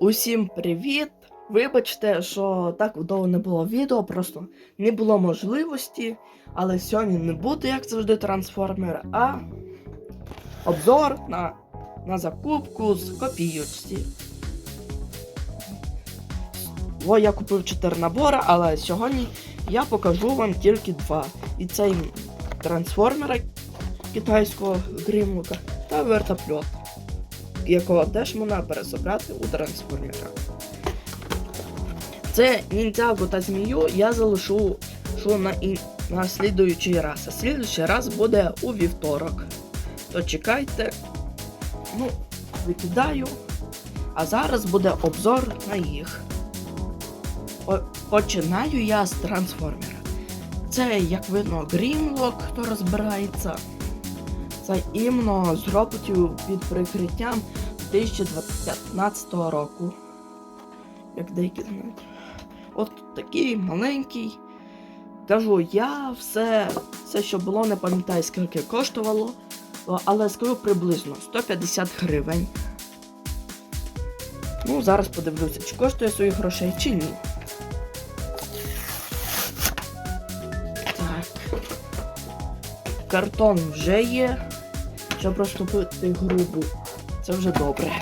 Усім привіт! Вибачте, що так довго не було відео, просто не було можливості. Але сьогодні не буде, як завжди, трансформер, а обзор на, на закупку з копійочці. О, я купив 4 набори, але сьогодні я покажу вам тільки два. І це трансформера китайського гримлока та вертопльот, якого теж можна пересобрати у трансформера. Це ніндзягу та змію я залишу на, і, на слідуючий раз. А слідуючий раз буде у вівторок. То чекайте. Ну, викидаю. А зараз буде обзор на їх. По- Починаю я з трансформера. Це, як видно, Грімлок, хто розбирається. Іменно з роботів під прикриттям 2015 року. Як деякі знають. От такий маленький. Кажу, я все, все, що було, не пам'ятаю, скільки коштувало, але скажу приблизно 150 гривень. Ну, зараз подивлюся, чи коштує своїх грошей, чи ні. Так. Картон вже є. Щоб розтопити грубу. Це вже добре.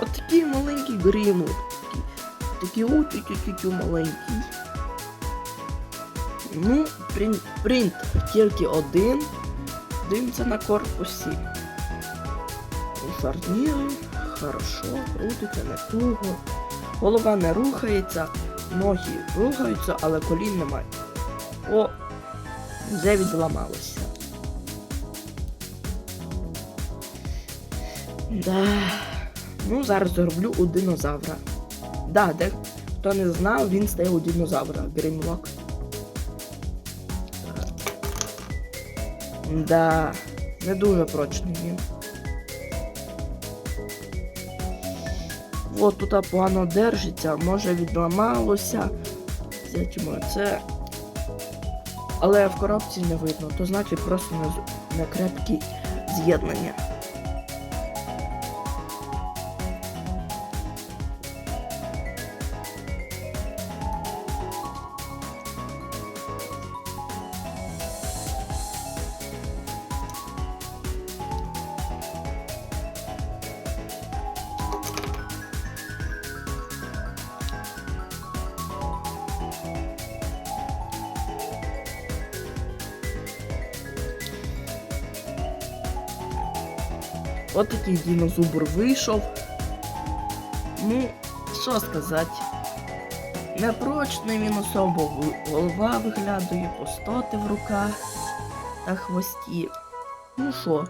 От такий маленький гримлок. Такий утю-тю-тю маленький. Ну, принт, принт тільки один. Дивимося на корпусі. Шарніри, хорошо, крутиться туго. Голова не рухається, ноги рухаються, але колін немає. О, вже відламалося. Да. Ну, зараз зроблю у динозавра. Да, де хто не знав, він стає у динозавра. Гримлок. Да, не дуже прочний він. От тут погано держиться, може відламалося. Це. Але в коробці не видно, то значить просто не крепкі з'єднання. От такий динозубр вийшов. Ну, що сказати. Непрочний він особо голова виглядає, пустоти в руках та хвості. Ну що,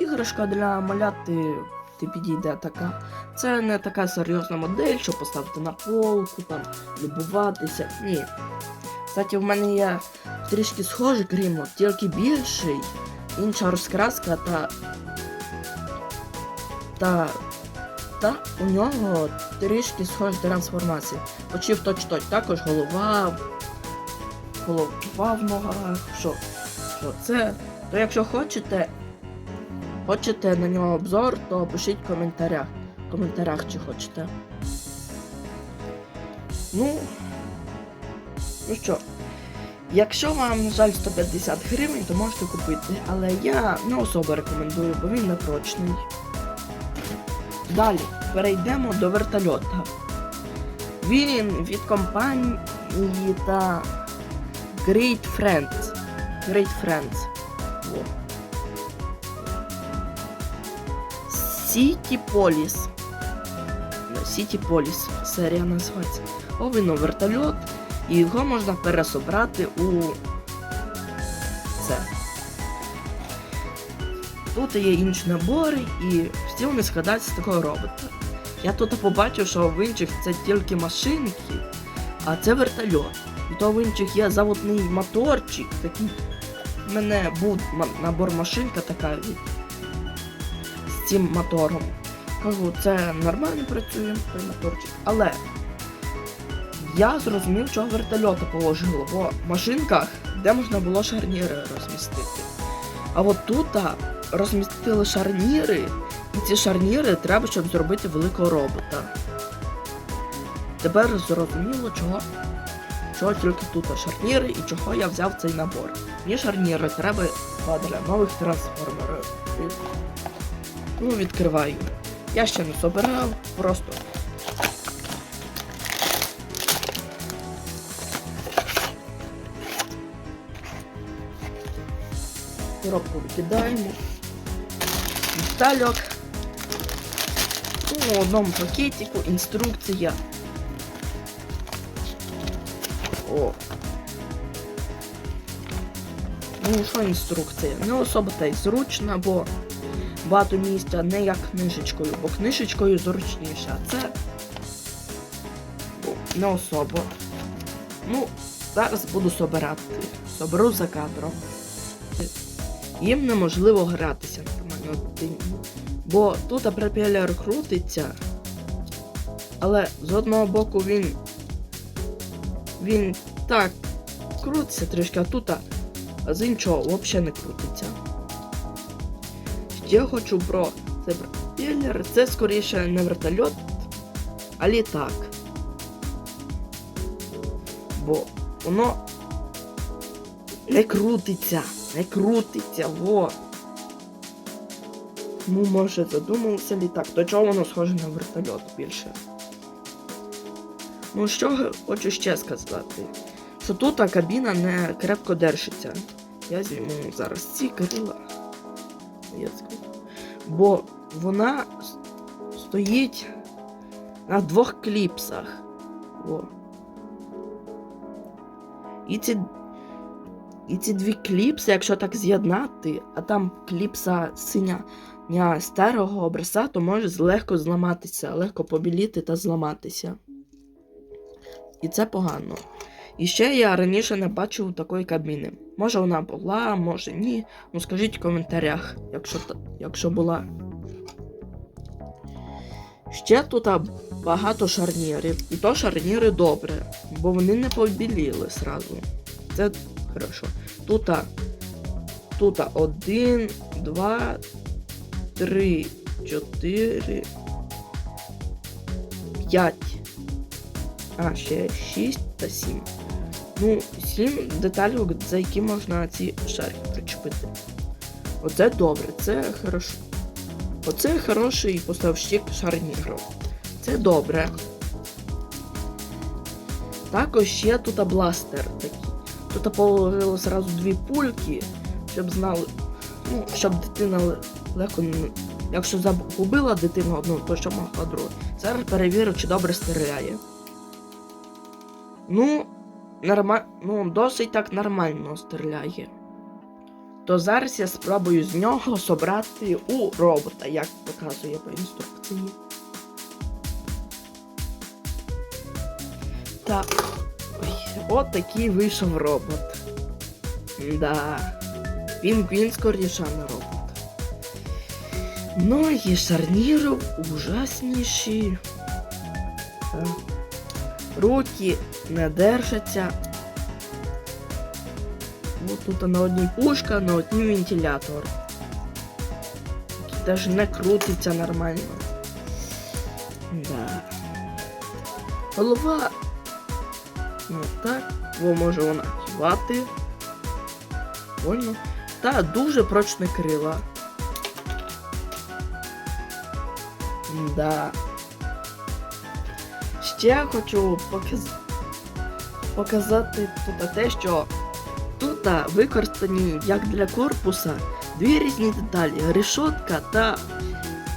іграшка для маляти ти підійде така. Це не така серйозна модель, щоб поставити на полку, там, любуватися. Ні. Кстати, в мене є трішки схожий грімлок, тільки більший, інша розкраска та та, та у нього трішки схожа трансформація. Очів точ-точ, також голова, голова в ногах. Що? Що це? То якщо хочете, хочете на нього обзор, то пишіть в коментарях. В коментарях чи хочете. Ну. Ну що, якщо вам жаль 150 гривень, то можете купити. Але я не особо рекомендую, бо він непрочний. Далі перейдемо до вертольота. Він від компанії та Great Friends. Great Friends. City Police. City Police серія називається. О, він вертольот, і його можна пересобрати у Тут є інші набори, і всі вони складаються з такого робота. Я тут побачив, що в інших це тільки машинки, а це вертольот. І то в інших є заводний моторчик, такий в мене був набор машинка така від з цим мотором. Кажу, це нормально працює, той моторчик. Але я зрозумів, чого вертольоти положило, бо в машинках, де можна було шарніри розмістити. А от тут розмістили шарніри, і ці шарніри треба, щоб зробити великого робота. Тепер зрозуміло, чого, чого тільки тут шарніри і чого я взяв цей набор. Мені шарніри треба для нових трансформерів. Ну, відкриваю. Я ще не собирав, просто. Коробку викидаємо. Детальок. Ну, в одному пакетику інструкція. О. Ну, що інструкція? Не особо та й зручна, бо багато місця не як книжечкою, бо книжечкою зручніше, а це не особо. Ну, зараз буду собирати. Соберу за кадром. Їм неможливо гратися нормально. Бо тут пропелер крутиться, але з одного боку він. Він так крутиться трішки, а тут а з іншого взагалі не крутиться. Ще хочу про цей пропелер. Це скоріше не вертольот, а літак. Бо воно не крутиться, не крутиться, во. Ну, може, задумався літак. До чого воно схоже на вертольот більше. Ну, що хочу ще сказати. Що тут а, кабіна не крепко держиться. Я зніму зараз ці крила. Бо вона стоїть на двох кліпсах. О. І ці, і ці дві кліпси, якщо так з'єднати, а там кліпса синя старого образця, то може легко зламатися, легко побіліти та зламатися. І це погано. І ще я раніше не бачив такої кабіни. Може вона була, може ні. Ну скажіть в коментарях, якщо, якщо була. Ще тут багато шарнірів. І то шарніри добре, бо вони не побіліли сразу. Це хорошо. Тут, тут а, один, два, три, чотири, п'ять. А, ще 6 та 7. Ну, 7 деталей, за які можна ці шарики причепити. Оце добре, це хорошо. Оце хороший поставщик шарнірів. Це добре. Також ще тут бластер такий. Тут положили зразу дві пульки, щоб знали. Ну, щоб дитина легко. Якщо загубила дитину одну, то що могла другу. Зараз перевірю, чи добре стріляє. Ну, норма... ну, досить так нормально стріляє. То зараз я спробую з нього собрати у робота, як показує по інструкції. Так. От такий вийшов робот. Да. Він, скоріше не робот. Ноги шарнірів ужасніші. Так. Руки не держаться. От тут на одній пушка, на одній вентилятор. Навіть не крутиться нормально. Да. Голова. Ну так. Во може вона кивати. Вольно. Та дуже прочне крила. Да. Ще хочу показ... показати тут те, що тут використані як для корпуса дві різні деталі: решотка та,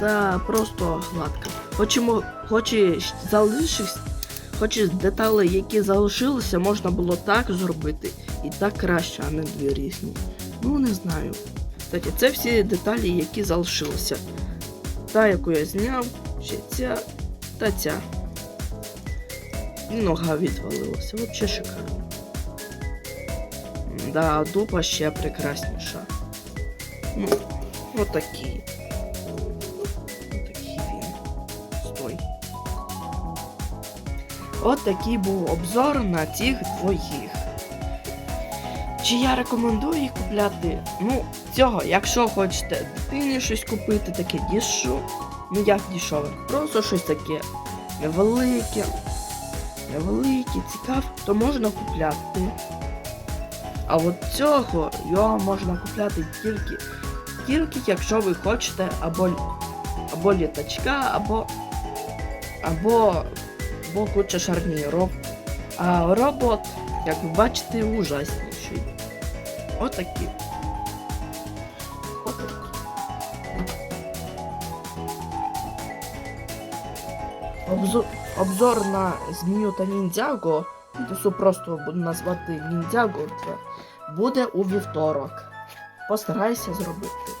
та просто гладка. Хочемо, хоч і залишився, хоч і деталі, які залишилися, можна було так зробити і так краще, а не дві різні. Ну не знаю. Кстати, це всі деталі, які залишилися. Та, яку я зняв, ще ця та ця. І нога відвалилася. Взагалі шикарно. Да, дупа ще прекрасніша. Ну, отакий. От такий був обзор на цих двоїх. Чи я рекомендую їх купляти? Ну, цього, якщо хочете дитині щось купити, таке дішу. Ну як дешеве, просто щось таке невелике, невелике, цікаве, то можна купляти. А от цього його можна купляти тільки, тільки якщо ви хочете або, або літачка, або, або, або куча шарнірів. А робот, як ви бачите, ужасніший. Отакий. Обзор, обзор на змію та ніндзяго, це просто буду назвати ніндзяго, буде у вівторок. Постарайся зробити.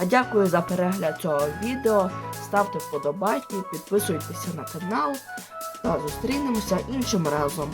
А дякую за перегляд цього відео. Ставте вподобайки, підписуйтеся на канал та зустрінемося іншим разом.